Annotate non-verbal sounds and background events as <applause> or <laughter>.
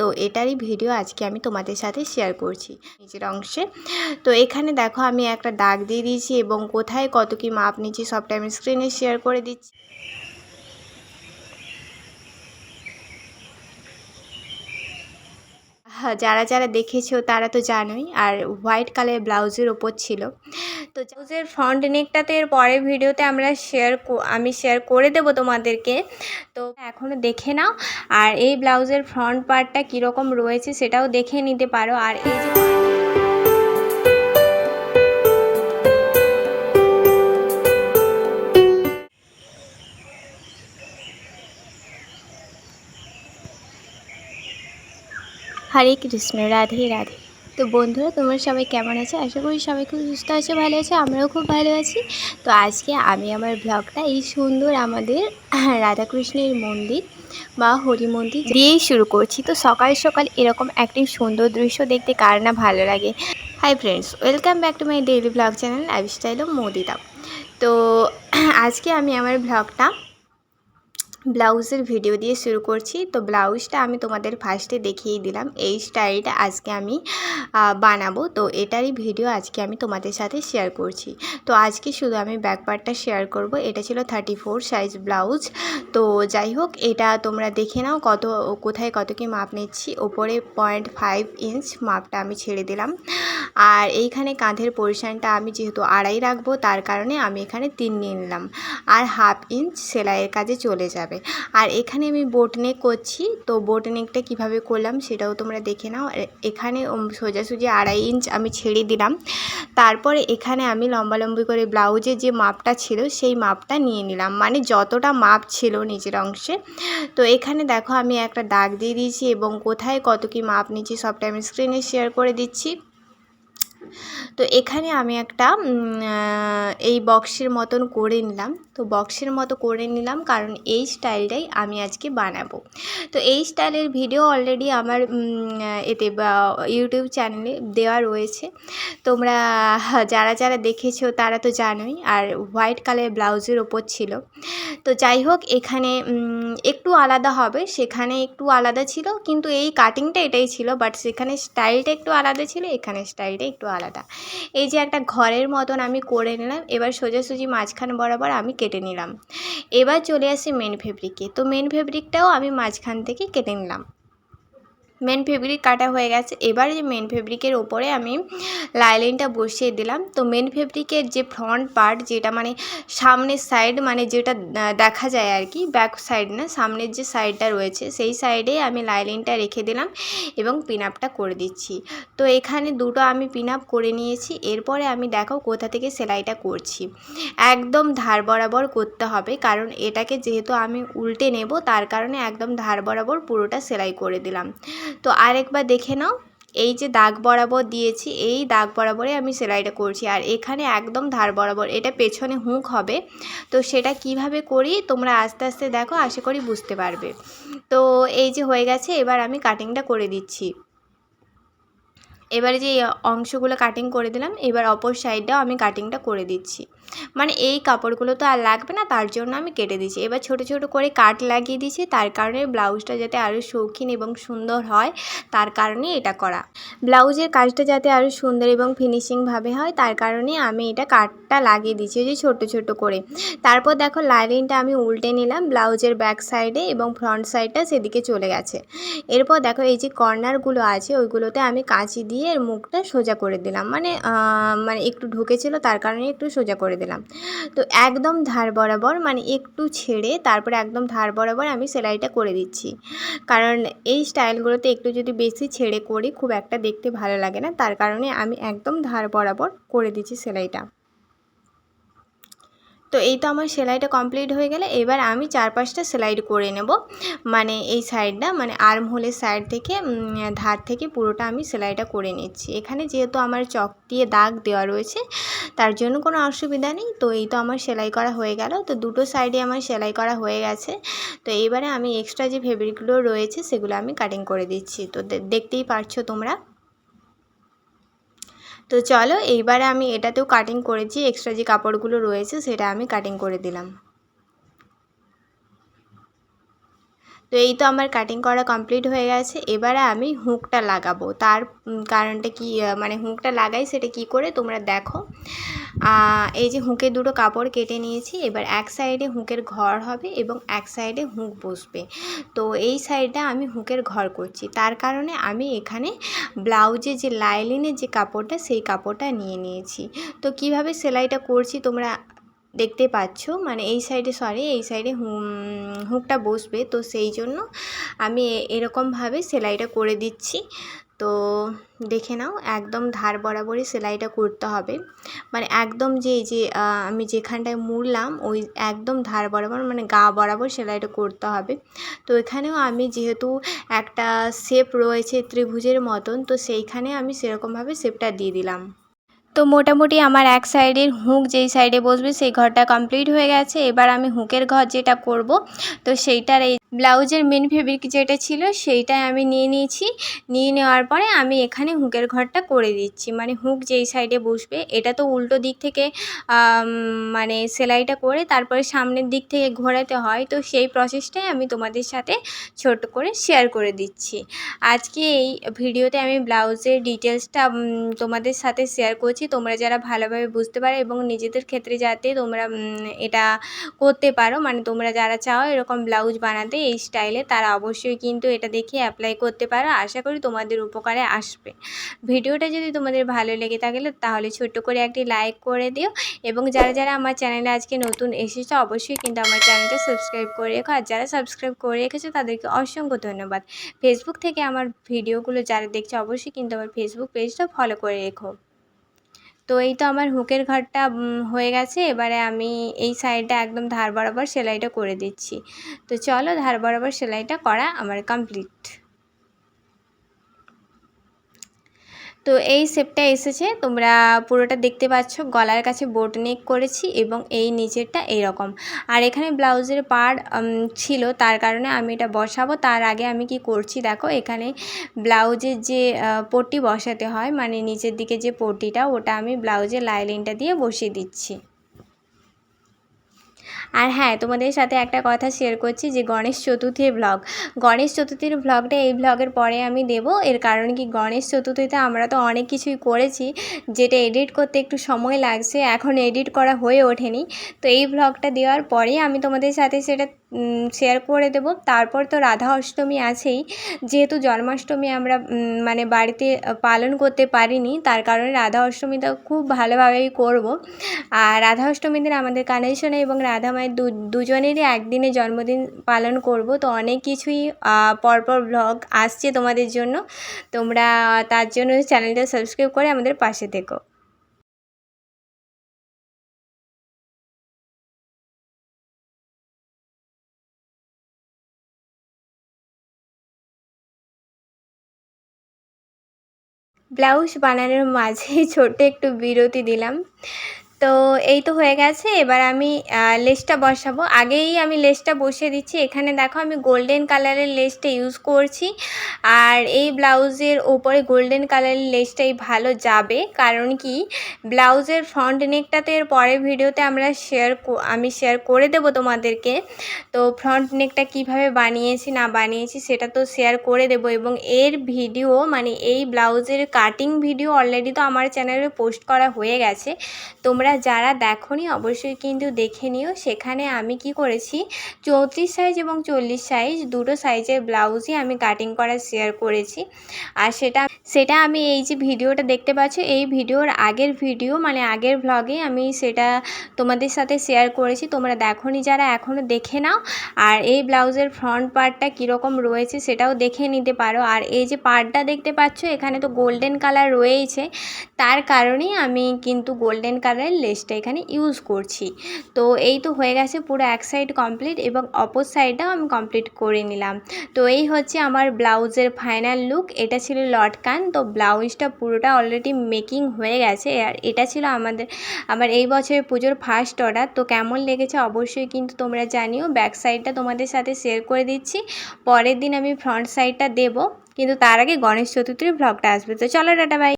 তো এটারই ভিডিও আজকে আমি তোমাদের সাথে শেয়ার করছি নিচের অংশে। তো এখানে দেখো আমি একটা দাগ দিয়ে দিয়েছি এবং কোথায় কত কি মাপ নিচ্ছি সবটা আমি স্ক্রিনে শেয়ার করে দিচ্ছি। যারা যারা দেখেছ তারা তো জানোই, আর হোয়াইট কালারের ব্লাউজের ওপর ছিল। তো ব্লাউজের ফ্রন্ট নেকটাতে এর পরের ভিডিওতে আমরা শেয়ার আমি শেয়ার করে দেব তোমাদেরকে। তো এখনও দেখে নাও, আর এই ব্লাউজের ফ্রন্ট পার্টটা কীরকম রয়েছে সেটাও দেখে নিতে পারো। আর এই যে হরে কৃষ্ণ, রাধে রাধে। তো বন্ধুরা, তোমরা সবাই কেমন আছো? আশা করি সবাই খুব সুস্থ আছো, ভালো আছো, আমরাও খুব ভালো আছি। তো আজকে আমি আমার ব্লগটা এই সুন্দর আমাদের রাধাকৃষ্ণের মন্দির বা হরি মন্দির দিয়েই শুরু করছি। তো সকাল সকাল এরকম একটি সুন্দর দৃশ্য দেখতে কার না ভালো লাগে। Hi friends welcome back to my daily vlog channel lifestyle of Modita তো আজকে আমি আমার ব্লগটা ব্লাউজের ভিডিও দিয়ে শুরু করছি। তো ব্লাউজটা আমি তোমাদের ফার্স্টে দেখিয়ে দিলাম। এই স্টাইলটা আজকে আমি বানাবো। তো এটারই ভিডিও আজকে আমি তোমাদের সাথে শেয়ার করছি। তো আজকে শুধু আমি ব্যাক পার্টটা শেয়ার করব। এটা ছিল থার্টি ফোর সাইজ ব্লাউজ তো যাই হোক, এটা তোমরা দেখে নাও কত, কোথায় কত কি মাপ নিচ্ছি। ওপরে পয়েন্ট ফাইভ ইঞ্চ মাপটা আমি ছেড়ে দিলাম। আর এইখানে কাঁধের পোর্শনটা আমি যেহেতু আড়াই রাখব, তার কারণে আমি এখানে তিন নিয়ে নিলাম। আর হাফ ইঞ্চ সেলাইয়ের কাজে চলে যাবে। যাবে। আর এখানে আমি বোট নেক করছি। তো বোট নেকটা কীভাবে করলাম সেটাও তোমরা দেখে নাও। এখানে সোজাসুজি আড়াই ইঞ্চ আমি ছেড়ে দিলাম। তারপরে এখানে আমি লম্বালম্বি করে ব্লাউজের যে মাপটা ছিল, সেই মাপটা নিয়ে নিলাম। মানে যতটা মাপ ছিল নিচের অংশে। তো এখানে দেখো আমি একটা দাগ দিয়ে দিয়েছি এবং কোথায় কত কি মাপ নিচ্ছি সবটা আমি স্ক্রিনে শেয়ার করে দিচ্ছি। তো এখানে আমি একটা এই বক্সের মতন করে নিলাম। তো বক্সের মতো করে নিলাম কারণ এই স্টাইলটাই আমি আজকে বানাবো। তো এই স্টাইলের ভিডিও অলরেডি আমার এতে ইউটিউব চ্যানেলে দেওয়া রয়েছে। তোমরা, যারা যারা দেখেছ তারা তো জানোই, আর হোয়াইট কালার ব্লাউজের ওপর ছিল। তো যাই হোক, এখানে একটু আলাদা হবে। সেখানে একটু আলাদা ছিল, কিন্তু এই কাটিংটা এটাই ছিল বাট সেখানে স্টাইলটা একটু আলাদা ছিল, এখানে স্টাইলটা একটু আলাদা। এই যে একটা ঘরের মতন আমি করে নিলাম, এবার সোজাসুজি মাঝখান বরাবর আমি কেটে নিলাম। এবার চলে আসি মেন ফেব্রিকে তো মেন ফেব্রিকটাও আমি মাঝখান থেকে কেটে নিলাম। মেন ফেব্রিক কাটা হয়ে গেছে। এবার যে মেন ফেব্রিকের ওপরে আমি লাইলাইনটা বসিয়ে দিলাম। তো মেন ফেব্রিকের যে ফ্রন্ট পার্ট যেটা মানে সামনের সাইড মানে যেটা দেখা যায় আর কি ব্যাক সাইড না, সামনের যে সাইডটা রয়েছে, সেই সাইডে আমি লাইলাইনটা রেখে দিলাম এবং পিন আপটা করে দিচ্ছি। তো এখানে দুটো আমি পিন আপ করে নিয়েছি। এরপরে আমি দেখো কোথা থেকে সেলাইটা করছি। একদম ধার বরাবর করতে হবে, কারণ এটাকে যেহেতু আমি উল্টে নেব, তার কারণে একদম ধার বরাবর পুরোটা সেলাই করে দিলাম। তো আরেকবার দেখে নাও, এই যে দাগ বরাবর দিয়েছি, এই দাগ বরাবরে আমি সেলাইটা করছি। আর এখানে একদম ধার বরাবর, এটা পেছনে হুঁক হবে। তো সেটা কীভাবে করি তোমরা আস্তে আস্তে দেখো, আশা করি বুঝতে পারবে। তো এই যে হয়ে গেছে, এবার আমি কাটিংটা করে দিচ্ছি। এবারে যে অংশগুলো কাটিং করে দিলাম, এবার অপর সাইডটাও আমি কাটিংটা করে দিচ্ছি। মানে এই কাপড়গুলো তো আর লাগবে না, তার জন্য আমি কেটে দিয়েছি। এবার ছোট ছোট করে কাট লাগিয়ে দিয়েছি, তার কারণে ব্লাউজটা যাতে আরও শৌখিন এবং সুন্দর হয়, তার কারণে এটা করা। ব্লাউজের কাজটা যাতে আরও সুন্দর এবং ফিনিশিংভাবে হয়, তার কারণে আমি এটা কাটটা লাগিয়ে দিয়েছি, ওই যে ছোট ছোট করে। তারপর দেখো লাইনিংটা আমি উল্টে নিলাম, ব্লাউজের ব্যাক সাইডে এবং ফ্রন্ট সাইডটা সেদিকে চলে গেছে। এরপর দেখো এই যে কর্নারগুলো আছে, ওইগুলোতে আমি কাঁচি দিয়ে এর মুখটা সোজা করে দিলাম। মানে মানে একটু ঢুকেছিল, তার কারণে একটু সোজা করে দিলাম। তো একদম ধার বরাবর মানে একটু ছেড়ে তারপরে একদম ধার বরাবর আমি সেলাইটা করে দিচ্ছি। কারণ এই স্টাইলগুলোতে একটু যদি বেশি ছেড়ে করি, খুব একটা দেখতে ভালো লাগে না। তার কারণে আমি একদম ধার বরাবর করে দিচ্ছি সেলাইটা। তো এই তো আমার সেলাইটা কমপ্লিট হয়ে গেলে এবার আমি চার পাঁচটা সেলাই করে নেব। মানে এই সাইডটা মানে আর্ম হোলের সাইড থেকে ধার থেকে পুরোটা আমি সেলাইটা করে নিচ্ছি। এখানে যেহেতু আমার চক দিয়ে দাগ দেওয়া রয়েছে, তার জন্য কোনো অসুবিধা নেই। তো এই তো আমার সেলাই করা হয়ে গেল। তো দুটো সাইডে আমার সেলাই করা হয়ে গেছে। তো এইবারে আমি এক্সট্রা যে ফেব্রিকগুলো রয়েছে, সেগুলো আমি কাটিং করে দিচ্ছি। তো দেখতেই পারছ তোমরা। তো চলো, এইবারে আমি এটাতেও কাটিং করেছি এক্সট্রা যে কাপড়গুলো রয়েছে, সেটা আমি কাটিং করে দিলাম। তো এই তো আমার কাটিং করা কমপ্লিট হয়ে গেছে। এবারে আমি হুকটা লাগাবো। তার কারণটা কি মানে হুকটা লাগাই সেটা কি করে তোমরা দেখো। এই যে হুঁকের দুটো কাপড় কেটে নিয়েছি। এবার এক সাইডে হুঁকের ঘর হবে এবং এক সাইডে হুঁক বসবে। তো এই সাইডটা আমি হুঁকের ঘর করছি। তার কারণে আমি এখানে ব্লাউজে যে লাইলিনের যে কাপড়টা, সেই কাপড়টা নিয়ে নিয়েছি। তো কীভাবে সেলাইটা করছি তোমরা দেখতে পাচ্ছ। মানে এই সাইডে সরি এই সাইডে হুকটা বসবে। তো সেই জন্য আমি এরকমভাবে সেলাইটা করে দিচ্ছি। তো দেখে নাও, একদম ধার বরাবরই সেলাইটা করতে হবে। মানে একদম যে যে আমি যেখানটায় মুড়লাম, ওই একদম ধার বরাবর মানে গা বরাবর সেলাইটা করতে হবে। তো এখানেও আমি যেহেতু একটা শেপ রয়েছে ত্রিভুজের মতন, তো সেইখানে আমি সেরকমভাবে শেপটা দিয়ে দিলাম। তো মোটামুটি আমার এক সাইডের হুঁক, যেই সাইডে বসবে, সেই ঘরটা কমপ্লিট হয়ে গেছে। এবার আমি হুঁকের ঘর যেটা করব, তো সেইটার এই ব্লাউজের মেন ফেব্রিক যেটা ছিল সেইটাই আমি নিয়ে নিয়েছি। নিয়ে নেওয়ার পরে আমি এখানে হুঁকের ঘরটা করে দিচ্ছি। মানে হুঁক যেই সাইডে বসবে, এটা তো উল্টো দিক থেকে মানে সেলাইটা করে তারপরে সামনের দিক থেকে ঘোরাতে হয়। তো সেই প্রসেসটাই আমি তোমাদের সাথে ছোট করে শেয়ার করে দিচ্ছি। আজকে এই ভিডিওতে আমি ব্লাউজের ডিটেলসটা তোমাদের সাথে শেয়ার করছি। তোমরা যারা ভালোভাবে বুঝতে পারো এবং নিজেদের ক্ষেত্রে যাতে তোমরা এটা করতে পারো। মানে তোমরা যারা চাও এরকম ব্লাউজ বানাতে এই স্টাইলে তারা অবশ্যই কিন্তু এটা দেখে অ্যাপ্লাই করতে পারো। আশা করি তোমাদের উপকারে আসবে। ভিডিওটা যদি তোমাদের ভালো লেগে থাকে, তাহলে ছোট্ট করে একটি লাইক করে দিও এবং যারা যারা আমার চ্যানেলে আজকে নতুন এসেছ, অবশ্যই কিন্তু আমার চ্যানেলটা সাবস্ক্রাইব করে রেখো। আর যারা সাবস্ক্রাইব করে রেখেছো, তাদেরকে অসংখ্য ধন্যবাদ। ফেসবুক থেকে আমার ভিডিওগুলো যারা দেখছে, অবশ্যই কিন্তু আমার ফেসবুক পেজটা ফলো করে রেখো। তো এই তো আমার হুকের ঘরটা হয়ে গেছে। এবারে আমি এই সাইডটা একদম ধার বরাবর সেলাইটা করে দিচ্ছি। তো চলো ধার বরাবর সেলাইটা করা আমার কমপ্লিট তো এই শেপটা এসেছে। তোমরা পুরোটা দেখতে পাচ্ছ। গলার কাছে বোট নেক করেছি এবং এই নিচেরটা এইরকম আর এখানে ব্লাউজের পার ছিল। তার কারণে আমি এটা বসাবো। তার আগে আমি কি করছি দেখো, এখানে ব্লাউজের যে পট্টি বসাতে হয় মানে নিচের দিকে যে পট্টিটা, ওটা আমি ব্লাউজের লাইলিনটা দিয়ে বসিয়ে দিচ্ছি। আর হ্যাঁ তোমাদের সাথে একটা কথা শেয়ার করছি যে গণেশ চতুর্থীর ব্লগ গণেশ চতুর্থীর ব্লগটা এই ব্লগের পরে আমি দেব। এর কারণ কি, গণেশ চতুর্থীতে আমরা তো অনেক কিছুই করেছি, যেটা এডিট করতে একটু সময় লাগছে। এখন এডিট করা হয়ে ওঠেনি। তো এই ব্লগটা দেওয়ার পরেই আমি তোমাদের সাথে সেটা শেয়ার করে দেব। তারপর তো রাধা অষ্টমী আছেই। যেহেতু জন্মাষ্টমী আমরা মানে বাড়িতে পালন করতে পারিনি, তার কারণে রাধা অষ্টমীটা খুব ভালোভাবেই করব। আর রাধা অষ্টমীর দিন আমাদের কানেশনে এবং রাধা মায়ের দুজনেরই একদিনে জন্মদিন পালন করব। তো অনেক কিছুই পরপর ব্লগ আসছে তোমাদের জন্য। তোমরা, তার জন্য চ্যানেলটা সাবস্ক্রাইব করে আমাদের পাশে থেকো। ব্লাউজ বানানোর মাঝেই <laughs> ছোট্ট একটু বিরতি দিলাম। তো এই তো হয়ে গেছে। এবার আমি লেসটা বসাবো। আগেই আমি লেসটা বসিয়ে দিচ্ছি। এখানে দেখো আমি গোল্ডেন কালারের লেসটা ইউজ করছি। আর এই ব্লাউজের ওপরে গোল্ডেন কালারের লেসটাই ভালো যাবে। কারণ কি, ব্লাউজের ফ্রন্ট নেকটা তো এর পরের ভিডিওতে আমরা শেয়ার আমি শেয়ার করে দেব তোমাদেরকে। তো ফ্রন্ট নেকটা কীভাবে বানিয়েছি, না বানিয়েছি, সেটা তো শেয়ার করে দেব। এবং এর ভিডিও মানে এই ব্লাউজের কাটিং ভিডিও অলরেডি তো আমার চ্যানেলে পোস্ট করা হয়ে গেছে। তোমরা তোমরা যারা দেখনি, অবশ্যই কিন্তু দেখে নিও। সেখানে আমি কি করেছি, চৌত্রিশ সাইজ এবং চল্লিশ সাইজ দুটো সাইজের ব্লাউজই আমি কাটিং করা শেয়ার করেছি। আর সেটা সেটা আমি এই যে ভিডিওটা দেখতে পাচ্ছ, এই ভিডিওর আগের ভিডিও মানে আগের ভ্লগে আমি সেটা তোমাদের সাথে শেয়ার করেছি। তোমরা দেখনি যারা এখনও দেখে নাও। আর এই ব্লাউজের ফ্রন্ট পার্টটা কীরকম রয়েছে সেটাও দেখে নিতে পারো। আর এই যে পার্টটা দেখতে পাচ্ছ, এখানে তো গোল্ডেন কালার রয়েইছে। তার কারণেই আমি কিন্তু গোল্ডেন কালারের লেসটা এখানে ইউজ করছি। তো এই তো হয়ে গেছে পুরো এক সাইড কমপ্লিট এবং অপর সাইডটাও আমি কমপ্লিট করে নিলাম। তো এই হচ্ছে আমার ব্লাউজের ফাইনাল লুক। এটা ছিল লটকান। তো ব্লাউজটা পুরোটা অলরেডি মেকিং হয়ে গেছে। আর এটা ছিল আমাদের, আমার এই বছরের পুজোর ফার্স্ট অর্ডার তো কেমন লেগেছে অবশ্যই কিন্তু তোমরা জানিও। ব্যাক সাইডটা তোমাদের সাথে শেয়ার করে দিচ্ছি। পরের দিন আমি ফ্রন্ট সাইডটা দেব। কিন্তু তার আগে গণেশ চতুর্থীর ভ্লগটা আসবে। তো চলো টাটা বাই